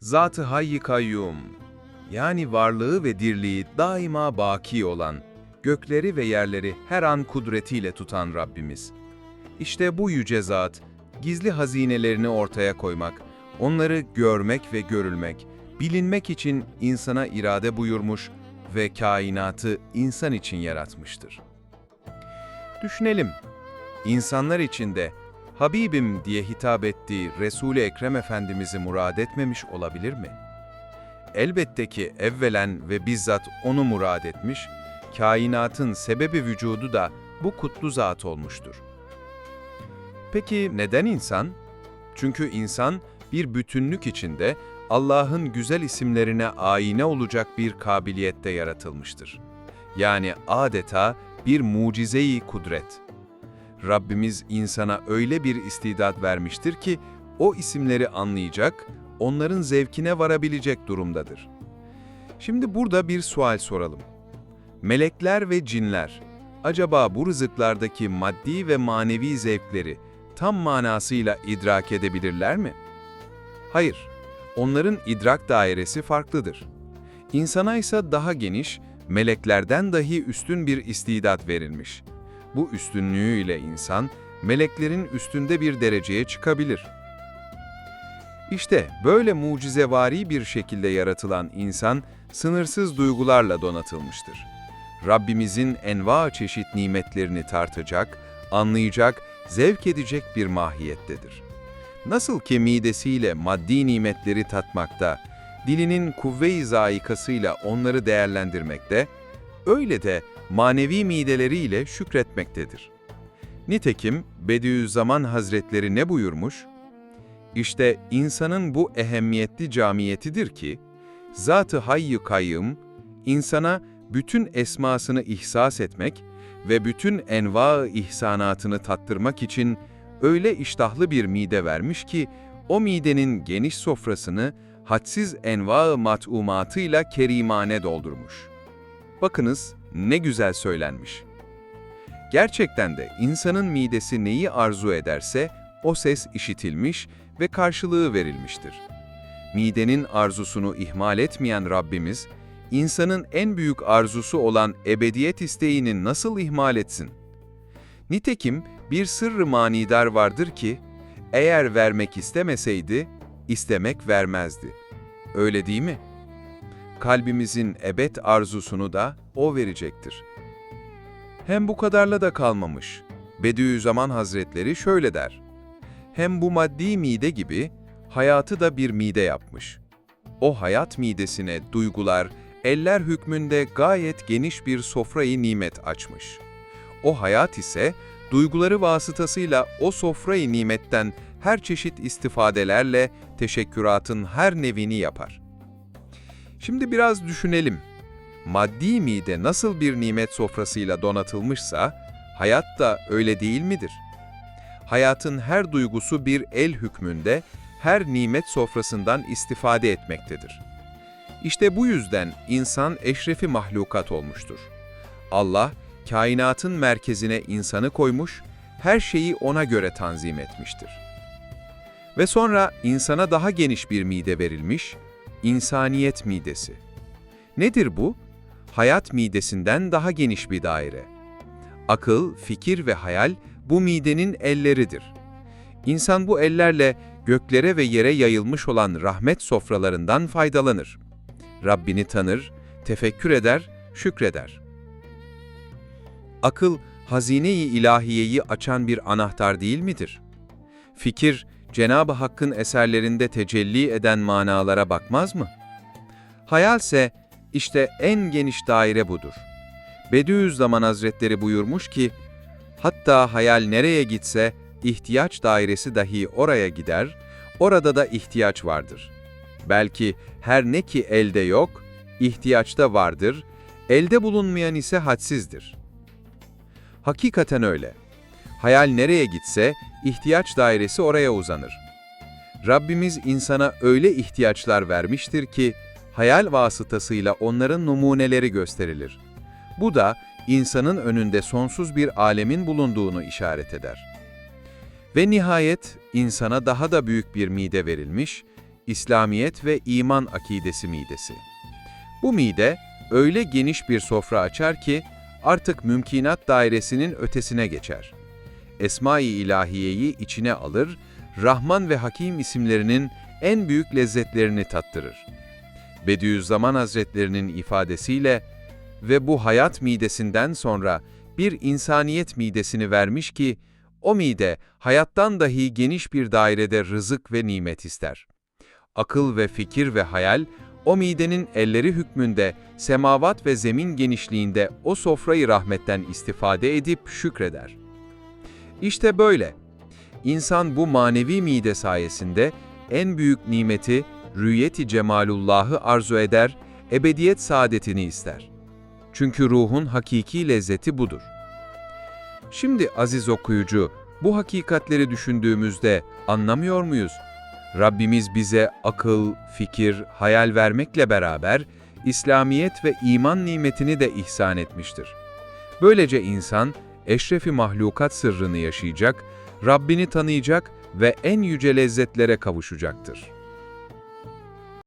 Zat-ı Hayy Kayyum, yani varlığı ve dirliği daima baki olan, gökleri ve yerleri her an kudretiyle tutan Rabbimiz. İşte bu yüce zat, gizli hazinelerini ortaya koymak, onları görmek ve görülmek, bilinmek için insana irade buyurmuş ve kainatı insan için yaratmıştır. Düşünelim, insanlar içinde Habibim diye hitap ettiği Resul-i Ekrem Efendimiz'i murad etmemiş olabilir mi? Elbette ki evvelen ve bizzat onu murad etmiş, kainatın sebebi vücudu da bu kutlu zat olmuştur. Peki neden insan? Çünkü insan bir bütünlük içinde Allah'ın güzel isimlerine ayine olacak bir kabiliyette yaratılmıştır. Yani adeta bir mucize-i kudret. Rabbimiz insana öyle bir istidat vermiştir ki o isimleri anlayacak, onların zevkine varabilecek durumdadır. Şimdi burada bir sual soralım. Melekler ve cinler, acaba bu rızıklardaki maddi ve manevi zevkleri tam manasıyla idrak edebilirler mi? Hayır, onların idrak dairesi farklıdır. İnsana ise daha geniş, meleklerden dahi üstün bir istidat verilmiş. Bu üstünlüğüyle insan, meleklerin üstünde bir dereceye çıkabilir. İşte böyle mucizevari bir şekilde yaratılan insan, sınırsız duygularla donatılmıştır. Rabbimizin enva çeşit nimetlerini tartacak, anlayacak, zevk edecek bir mahiyettedir. Nasıl ki midesiyle maddi nimetleri tatmakta, dilinin kuvve-i zayikasıyla onları değerlendirmekte, öyle de manevi mideleriyle şükretmektedir. Nitekim Bediüzzaman Hazretleri ne buyurmuş? İşte insanın bu ehemmiyetli camiyetidir ki, Zat-ı Hayy-ı Kayyım, insana bütün esmasını ihsas etmek ve bütün enva-ı ihsanatını tattırmak için öyle iştahlı bir mide vermiş ki, o midenin geniş sofrasını hadsiz enva-ı mat'umatıyla kerimane doldurmuş. Bakınız ne güzel söylenmiş. Gerçekten de insanın midesi neyi arzu ederse o ses işitilmiş ve karşılığı verilmiştir. Midenin arzusunu ihmal etmeyen Rabbimiz, insanın en büyük arzusu olan ebediyet isteğini nasıl ihmal etsin? Nitekim bir sırrı manidar vardır ki, eğer vermek istemeseydi, istemek vermezdi. Öyle değil mi? Kalbimizin ebed arzusunu da O verecektir. Hem bu kadarla da kalmamış. Bediüzzaman Hazretleri şöyle der. Hem bu maddi mide gibi hayatı da bir mide yapmış. O hayat midesine duygular, eller hükmünde gayet geniş bir sofrayı nimet açmış. O hayat ise duyguları vasıtasıyla o sofrayı nimetten her çeşit istifadelerle teşekküratın her nevini yapar. Şimdi biraz düşünelim. Maddi mide nasıl bir nimet sofrasıyla donatılmışsa, hayat da öyle değil midir? Hayatın her duygusu bir el hükmünde, her nimet sofrasından istifade etmektedir. İşte bu yüzden insan eşrefi mahlukat olmuştur. Allah, kainatın merkezine insanı koymuş, her şeyi ona göre tanzim etmiştir. Ve sonra insana daha geniş bir mide verilmiş, insaniyet midesi. Nedir bu? Hayat midesinden daha geniş bir daire. Akıl, fikir ve hayal bu midenin elleridir. İnsan bu ellerle göklere ve yere yayılmış olan rahmet sofralarından faydalanır. Rabbini tanır, tefekkür eder, şükreder. Akıl, hazine-i ilahiyeyi açan bir anahtar değil midir? Fikir, Cenab-ı Hakk'ın eserlerinde tecelli eden manalara bakmaz mı? Hayalse, işte en geniş daire budur. Bediüzzaman Hazretleri buyurmuş ki, hatta hayal nereye gitse, ihtiyaç dairesi dahi oraya gider, orada da ihtiyaç vardır. Belki her ne ki elde yok, ihtiyaçta vardır, elde bulunmayan ise hadsizdir. Hakikaten öyle. Hayal nereye gitse, ihtiyaç dairesi oraya uzanır. Rabbimiz insana öyle ihtiyaçlar vermiştir ki, hayal vasıtasıyla onların numuneleri gösterilir. Bu da insanın önünde sonsuz bir alemin bulunduğunu işaret eder. Ve nihayet insana daha da büyük bir mide verilmiş, İslamiyet ve iman akidesi midesi. Bu mide öyle geniş bir sofra açar ki artık mümkinat dairesinin ötesine geçer. Esma-i İlahiye'yi içine alır, Rahman ve Hakim isimlerinin en büyük lezzetlerini tattırır. Bediüzzaman Hazretlerinin ifadesiyle ve bu hayat midesinden sonra bir insaniyet midesini vermiş ki, o mide hayattan dahi geniş bir dairede rızık ve nimet ister. Akıl ve fikir ve hayal, o midenin elleri hükmünde, semavat ve zemin genişliğinde o sofrayı rahmetten istifade edip şükreder. İşte böyle. İnsan bu manevi mide sayesinde en büyük nimeti, rüyeti cemalullahı arzu eder, ebediyet saadetini ister. Çünkü ruhun hakiki lezzeti budur. Şimdi aziz okuyucu, bu hakikatleri düşündüğümüzde anlamıyor muyuz? Rabbimiz bize akıl, fikir, hayal vermekle beraber İslamiyet ve iman nimetini de ihsan etmiştir. Böylece insan eşrefi mahlukat sırrını yaşayacak, Rabbini tanıyacak ve en yüce lezzetlere kavuşacaktır.